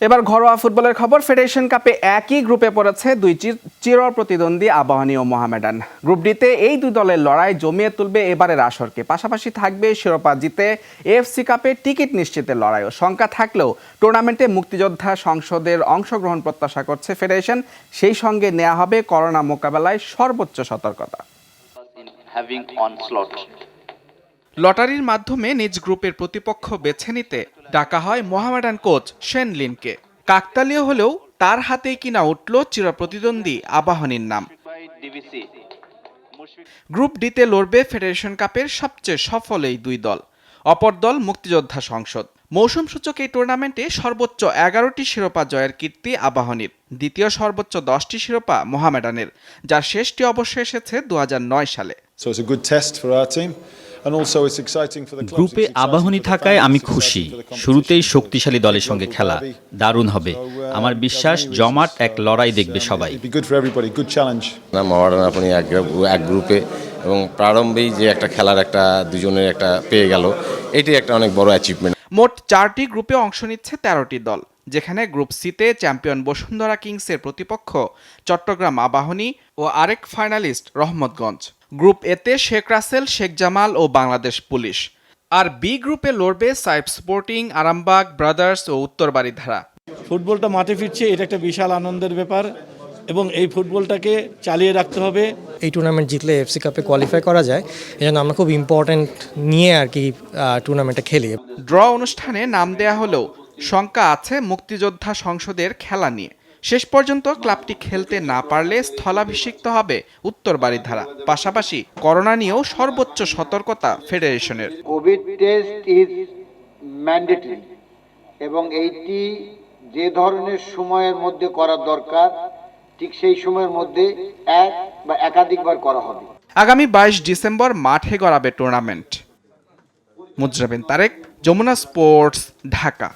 এবার ঘরোয়া ফুটবলের খবর ফেডারেশন কাপে একই গ্রুপে পড়েছে দুই চির- প্রতিদ্বন্দ্বী আবাহনী ও মোহামেডান। গ্রুপ ডিতে এই দুই দলের লড়াই জমিয়ে তুলবে এবারের আসরকে। পাশাপাশি থাকবে শিরোপা জিতে এএফসি কাপে টিকিট নিশ্চিতের লড়াইও। শঙ্কা থাকলেও টুর্নামেন্টে মুক্তিযোদ্ধা সংসদের অংশগ্রহণ প্রত্যাশা করছে ফেডারেশন সেই সঙ্গে নেওয়া হবে করোনা মোকাবেলায় সর্বোচ্চ সতর্কতা. লটারির মাধ্যমে নিজ গ্রুপের প্রতিপক্ষ বেছে নিতে ডাকা হয় মোহামেডান কোচ শেন লিনকে। কাকতালীয় হলেও তার হাতেই কিনা উঠল চিরপ্রতিদ্বন্দ্বী আবাহনীর নাম। গ্রুপ ডিতে লড়বে ফেডারেশন কাপের সবচেয়ে সফল এই দুই দল। অপর দল মুক্তিযোদ্ধা সংসদ। মৌসুম সূচক এই টুর্নামেন্টে সর্বোচ্চ এগারোটি শিরোপা জয়ের কীর্তি আবাহনীর। দ্বিতীয় সর্বোচ্চ দশটি শিরোপা মোহামেডানের, যার শেষটি অবশ্য এসেছে দু হাজার নয় সালে। So. গ্রুপে আবাহনী থাকায় আমি খুশি. শুরুতেই শক্তিশালী দলের সঙ্গে খেলা। দারুণ হবে। Uh, আমার বিশ্বাস জমাট এক uh, লড়াই দেখবে um, সবাই। আপনি এক এক গ্রুপে এবং প্রারম্ভেই যে একটা খেলার একটা দুজনের একটা পেয়ে গেল এটি একটা অনেক বড় অ্যাচিভমেন্ট মোট চারটি গ্রুপে অংশ নিচ্ছে তেরোটি দল যেখানে গ্রুপ সিতে চ্যাম্পিয়ন বসুন্ধরা কিংসের প্রতিপক্ষ চট্টগ্রাম আবাহনী ও আরেক ফাইনালিস্ট রহমতগঞ্জ। গ্রুপ এতে শেখ রাসেল শেখ জামাল ও বাংলাদেশ পুলিশ। আর বি গ্রুপে লড়বে সাইফ স্পোর্টিং আরামবাগ ব্রাদার্স ও উত্তরবাড়ি ধারা। ফুটবলটা মাঠে ফিরছে এটা একটা বিশাল আনন্দের ব্যাপার এবং এই ফুটবলটাকে চালিয়ে রাখতে হবে। এই টুর্নামেন্ট জিতলে এফসি কাপে কোয়ালিফাই করা যায় এই জন্য আমরা খুব ইম্পর্ট্যান্ট নিয়ে আর কি টুর্নামেন্টটা খেলি। ড্র অনুষ্ঠানে নাম দেয়া হলেও শঙ্কা আছে মুক্তিযোদ্ধা সংসদের খেলা নিয়ে। শেষ পর্যন্ত ক্লাবটি খেলতে না পারলে স্থলাভিষিক্ত হবে উত্তরবাড়ি ধারা। পাশাপাশি করোনা নিয়েও সর্বোচ্চ সতর্কতা ফেডারেশনের। কোভিড টেস্ট ইজ ম্যান্ডেটরি এবং এইটি যে ধরনের সময়ের মধ্যে করা দরকার ঠিক সেই সময়ের মধ্যে এক বা একাধিকবার করা হবে। আগামী বাইশ ডিসেম্বর মাঠে গড়াবে টুর্নামেন্ট। মুজরাবিন তারেক যমুনা স্পোর্টস ঢাকা।